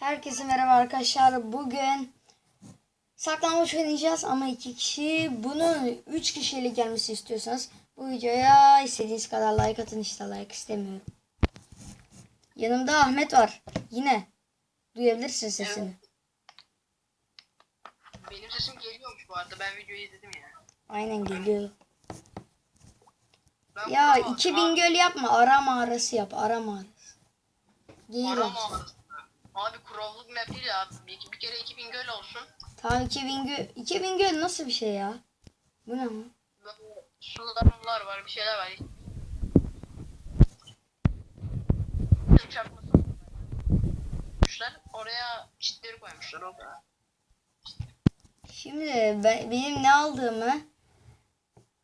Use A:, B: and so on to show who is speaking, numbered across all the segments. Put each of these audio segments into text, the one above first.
A: Herkese merhaba arkadaşlar. Bugün saklambaç oynayacağız ama iki kişi. Bunun üç kişilik gelmesi istiyorsanız bu videoya istediğiniz kadar like atın işte like istemiyorum. Yanımda Ahmet var. Yine duyabilirsin sesini.
B: Benim sesim geliyormuş bu arada. Ben videoyu izledim ya.
A: Aynen geliyor.
B: Ben
A: Ya
B: bunu-
A: 2000 göl yapma. Ara mağarası yap. Ara mağarası. Geyik
B: Ara mağarası. Abi kurovluk map değil ya. Bir, bir kere 2000 göl olsun.
A: Tamam 2000 göl. 2000 göl nasıl bir şey ya? Bu ne?
B: Böyle sular var. Bir şeyler var. Çarpması. Koymuşlar. Oraya çitleri koymuşlar. O kadar.
A: Şimdi ben, benim ne aldığımı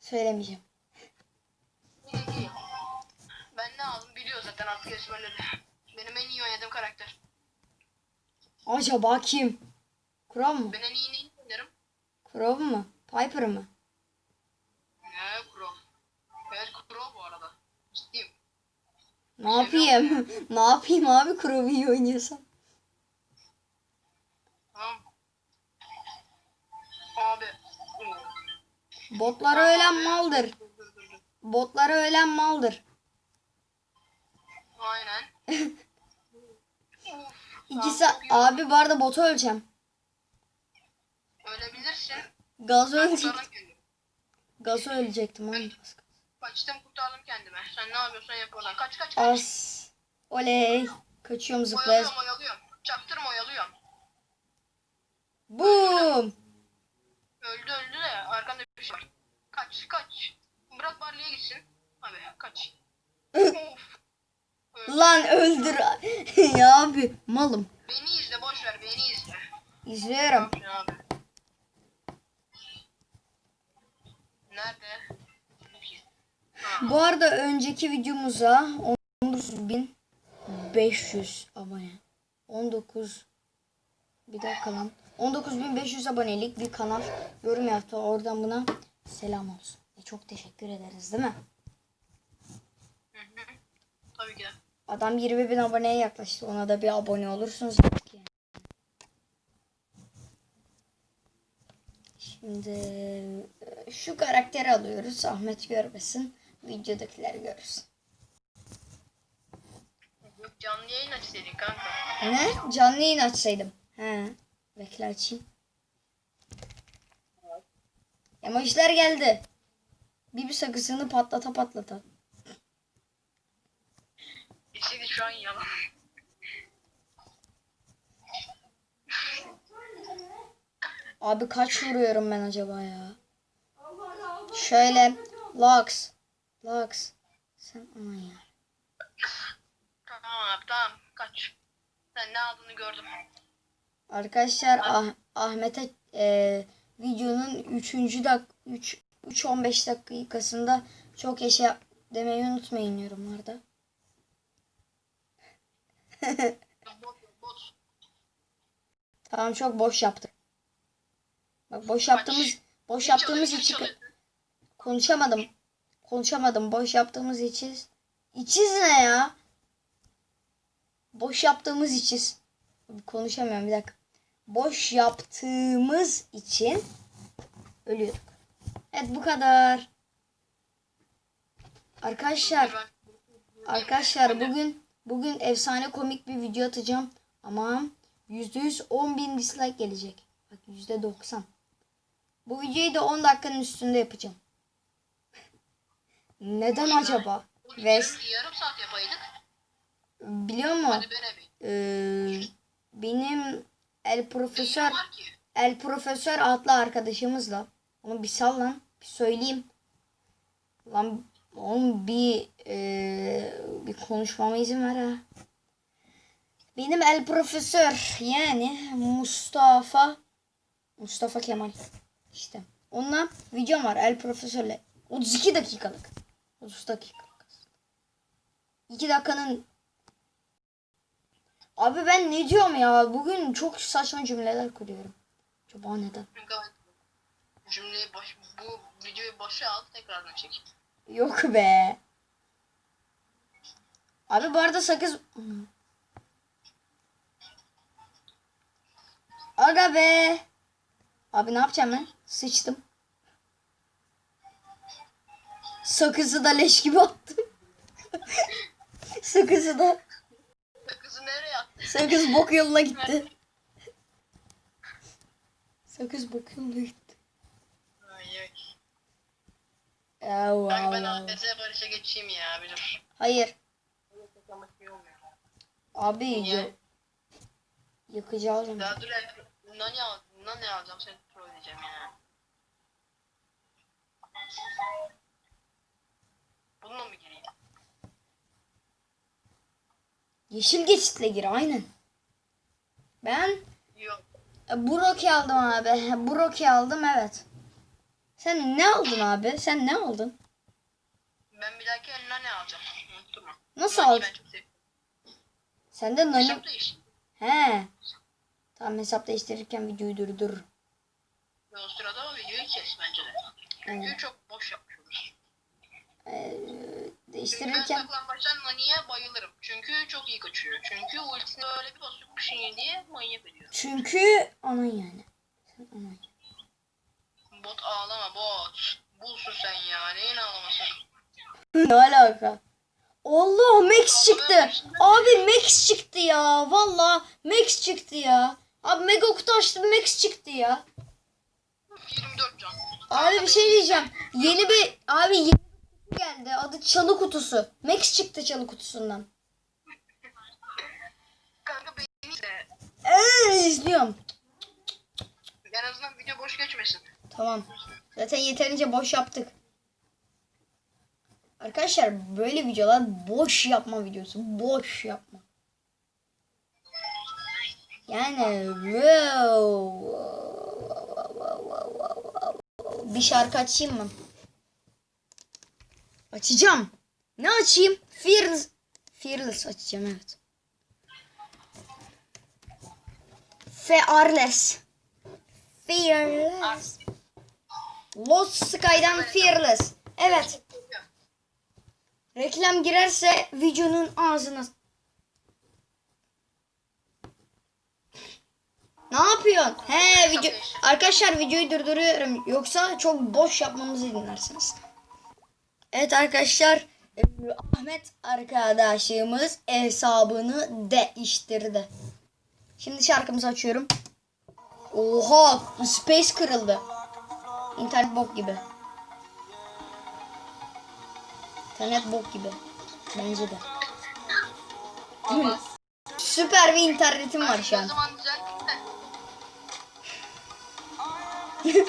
A: söylemeyeceğim.
B: Ben ne aldım biliyor zaten artık ezberledi. Benim en iyi oynadığım karakter.
A: Acaba kim? Crow mu?
B: Ben en iyi neyi oynarım?
A: Crow mu? Piper mı?
B: Ne Crow. Evet Crow bu arada. Ciddiyim.
A: Ne yapayım? ne yapayım abi Crow'u iyi oynuyorsam?
B: Tamam. Abi.
A: Botlara ölen maldır. Botlara ölen maldır.
B: Aynen. Çok iyi.
A: abi bu arada botu öleceğim.
B: Ölebilirsin.
A: Gazı
B: Ben
A: ölecek. Gazı ölecektim oğlum.
B: Kaçtım kurtardım kendime. Sen ne yapıyorsan yap oradan. Kaç kaç kaç.
A: As. Oley. Kaçıyorum zıplayız.
B: Oyalıyorum oyalıyorum. Çaktırma oyalıyorum.
A: Boom.
B: Öldü öldü de arkanda bir şey var. Kaç kaç. Bırak Barley'e gitsin. Abi kaç. of.
A: Lan öldür. ya abi malım.
B: Beni izle boş ver beni izle.
A: İzliyorum.
B: Ne abi? Nerede? Ha.
A: Bu arada önceki videomuza 19.500 abone. 19 bir dakika lan. 19.500 abonelik bir kanal yorum yaptı. Oradan buna selam olsun. E, çok teşekkür ederiz değil mi?
B: Hı hı. Tabii ki.
A: Adam 20 bin aboneye yaklaştı. Ona da bir abone olursunuz. Şimdi e, şu karakteri alıyoruz. Ahmet görmesin. Videodakiler görsün.
B: Canlı yayın aç dedik kanka.
A: Ne? Canlı yayın açsaydım. He. Bekle açayım. Emojiler geldi. Bir sakısını patlata patlata.
B: İşte şu an yalan.
A: Abi kaç vuruyorum ben acaba ya? Şöyle. Lux. Lux. Sen aman ya.
B: Tamam abi tamam kaç. Sen ne aldığını gördüm.
A: Arkadaşlar ah, Ahmet'e e, videonun 3. dak 3 3 15 dakikasında çok yaşa demeyi unutmayın yorumlarda. Tamam çok boş yaptık. Bak boş yaptığımız boş yaptığımız için konuşamadım. Konuşamadım. Boş yaptığımız için. İçiz ne ya? Boş yaptığımız içiz. Konuşamıyorum bir dakika. Boş yaptığımız için ölüyorduk. Evet bu kadar. Arkadaşlar Arkadaşlar bugün bugün efsane komik bir video atacağım ama %100 10 bin dislike gelecek. Bak %90. Bu videoyu da 10 dakikanın üstünde yapacağım. Neden acaba?
B: Bunu
A: Ve
B: yarım, saat yapaydık.
A: biliyor musun? Ee, benim El Profesör. El Profesör adlı arkadaşımızla onu bir sal lan bir söyleyeyim. Lan oğlum bir e, bir konuşmama izin ver ha. Benim El Profesör yani Mustafa Mustafa Kemal işte. Onunla videom var El Profesör'le. 32 dakikalık. 30 dakikalık. 2 dakikanın Abi ben ne diyorum ya? Bugün çok saçma cümleler kuruyorum. Acaba neden?
B: Cümleyi baş, bu videoyu başa al tekrardan çek.
A: Yok be. Abi bu arada sakız... Aga be. Abi ne yapacağım ben? Sıçtım. Sakızı da leş gibi attım. Sakızı da.
B: Kızı nereye attı?
A: Sakız bok yoluna gitti. Sakız bok yoluna gitti. Allah
B: Kanka ben
A: Allah.
B: AFS Barış'a geçeyim ya bir dur.
A: Hayır.
B: Şey.
A: Abi
B: Niye?
A: ya- yakacağız onu.
B: Daha dur el Nani al Nani alacağım seni trolleyeceğim ya. Bununla mı gireyim?
A: Yeşil geçitle gir aynen. Ben
B: Yok.
A: e, Broki aldım abi. Broki aldım evet. Sen ne aldın abi? Sen ne aldın?
B: Ben bir dahaki el Nani alacağım. Unutma.
A: Nasıl
B: Nani'yi
A: aldın? Sen de nani... He. Tamam hesap değiştirirken videoyu durdur.
B: Ve o sırada o videoyu kes bence de. Çünkü
A: Evet.
B: çok boş yapmış olur.
A: Ee,
B: Çünkü ben
A: değiştirirken
B: saklambaçtan Nani'ye bayılırım. Çünkü çok iyi kaçıyor. Çünkü ultisini öyle bir basıyor bir şey diye manyak ediyor.
A: çünkü anan yani. Sen anan.
B: Bot ağlama bot. Bulsun sen ya. Neyin ağlaması?
A: ne alaka? Allah Max çıktı. Abi Max çıktı ya. Valla Max çıktı ya. Abi Mega kutu açtım Max çıktı ya.
B: 24 can.
A: Abi bir şey diyeceğim. Yeni bir abi yeni bir kutu geldi. Adı çalı kutusu. Max çıktı çalı kutusundan.
B: Kanka beni de.
A: Eee izliyorum.
B: En azından video boş geçmesin.
A: Tamam. Zaten yeterince boş yaptık. Arkadaşlar böyle videolar boş yapma videosu. Boş yapma. Yani wow. bir şarkı açayım mı? Açacağım. Ne açayım? Fearless. Fearless açacağım evet. Fearless. Fearless. Lost Sky'dan Fearless. Evet. Reklam girerse videonun ağzına. Ne yapıyorsun? He video arkadaşlar videoyu durduruyorum yoksa çok boş yapmamızı dinlersiniz. Evet arkadaşlar e, Ahmet arkadaşımız hesabını değiştirdi. Şimdi şarkımızı açıyorum. Oha space kırıldı. İnternet bok gibi. İnternet bok gibi. Bence de.
B: Ama
A: Süper bir internetim var şu an.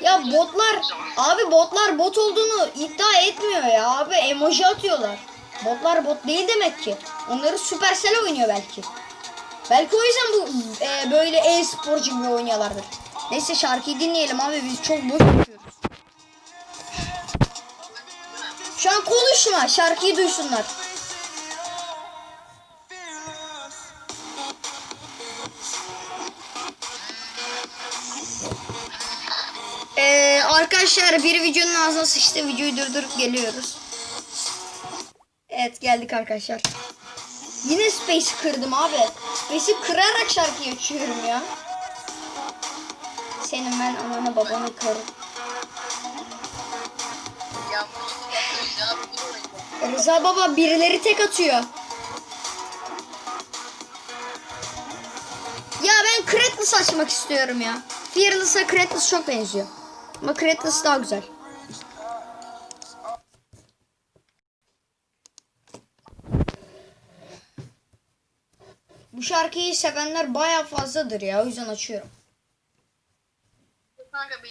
A: Ya botlar abi botlar bot olduğunu iddia etmiyor ya abi emoji atıyorlar. Botlar bot değil demek ki. Onları Supercell oynuyor belki. Belki o yüzden bu e, böyle e-sporcu gibi oynuyorlardır. Neyse şarkıyı dinleyelim abi biz çok boş yapıyoruz. Şu an konuşma şarkıyı duysunlar. Ee, arkadaşlar bir videonun ağzına sıçtı. Videoyu durdurup geliyoruz. Evet geldik arkadaşlar. Yine Space kırdım abi. Space'i kırarak şarkıyı açıyorum ya. Senin ben ananı babanı
B: öyle.
A: Rıza baba birileri tek atıyor. Ya ben Kratos açmak istiyorum ya. Fearless'a Kratos çok benziyor. Ama Kratos daha güzel. Bu şarkıyı sevenler baya fazladır ya. O yüzden açıyorum.
B: Kanka bir.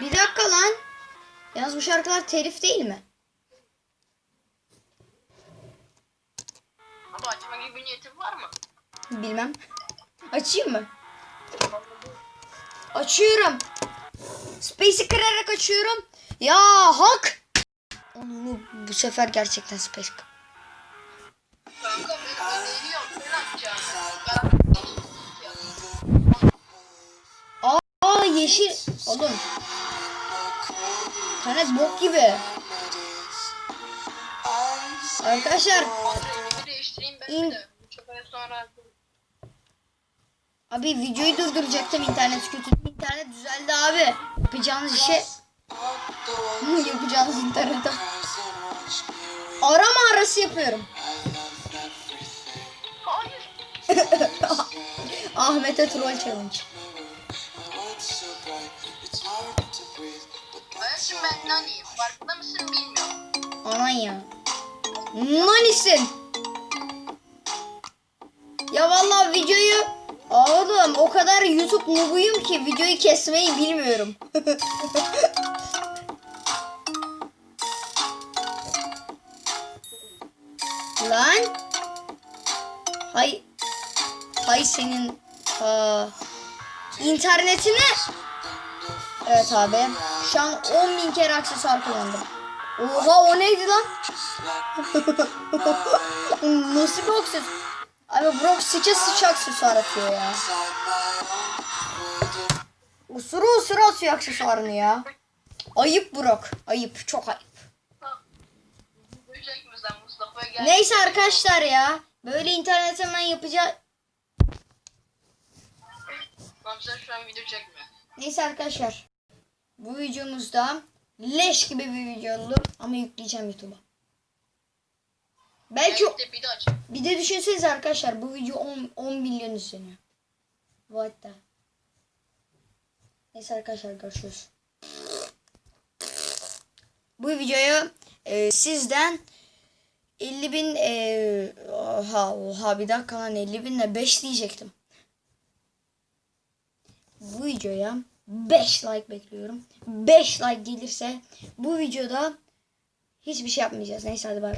B: Bir
A: dakika lan. Yalnız bu şarkılar telif değil mi?
B: Abi açma gibi bir niyetin var mı?
A: Bilmem. Açayım mı? Açıyorum. Space'i kırarak açıyorum. Ya hak. Onu bu sefer gerçekten space. Yeşil. Oğlum. Tanet bok gibi. Arkadaşlar İn- Abi videoyu durduracaktım internet kötü. İnternet düzeldi abi. Yapacağınız işe yapacağınız internete. Arama arası yapıyorum. Ahmet'e troll challenge.
B: Ben naniyim. Farkında mısın bilmiyorum.
A: Anan ya. Nanisin. Ya vallahi videoyu oğlum o kadar YouTube noobuyum ki videoyu kesmeyi bilmiyorum. Lan. Hay. Hay senin aa, internetine. Evet abi. Şu an 10 bin kere aksesuar kullandım. Oha o neydi lan? Nasıl bir aksesuar? Abi Brock sıça sıça aksesuar atıyor ya. Usura usura atıyor aksesuarını ya. Ayıp Brock. Ayıp. Çok ayıp. Neyse arkadaşlar ya. Böyle internet hemen yapacağız. Neyse arkadaşlar. Bu videomuzda leş gibi bir video oldu ama yükleyeceğim YouTube'a. Belki
B: Belki de bir aç.
A: bir de düşünsenize arkadaşlar bu video 10, 10 milyon izleniyor. What the? Neyse arkadaşlar görüşürüz. Bu videoyu e, sizden 50 bin e, oha oha bir dakika lan 50 binle 5 diyecektim. Bu videoya 5 like bekliyorum. 5 like gelirse bu videoda hiçbir şey yapmayacağız. Neyse hadi bay.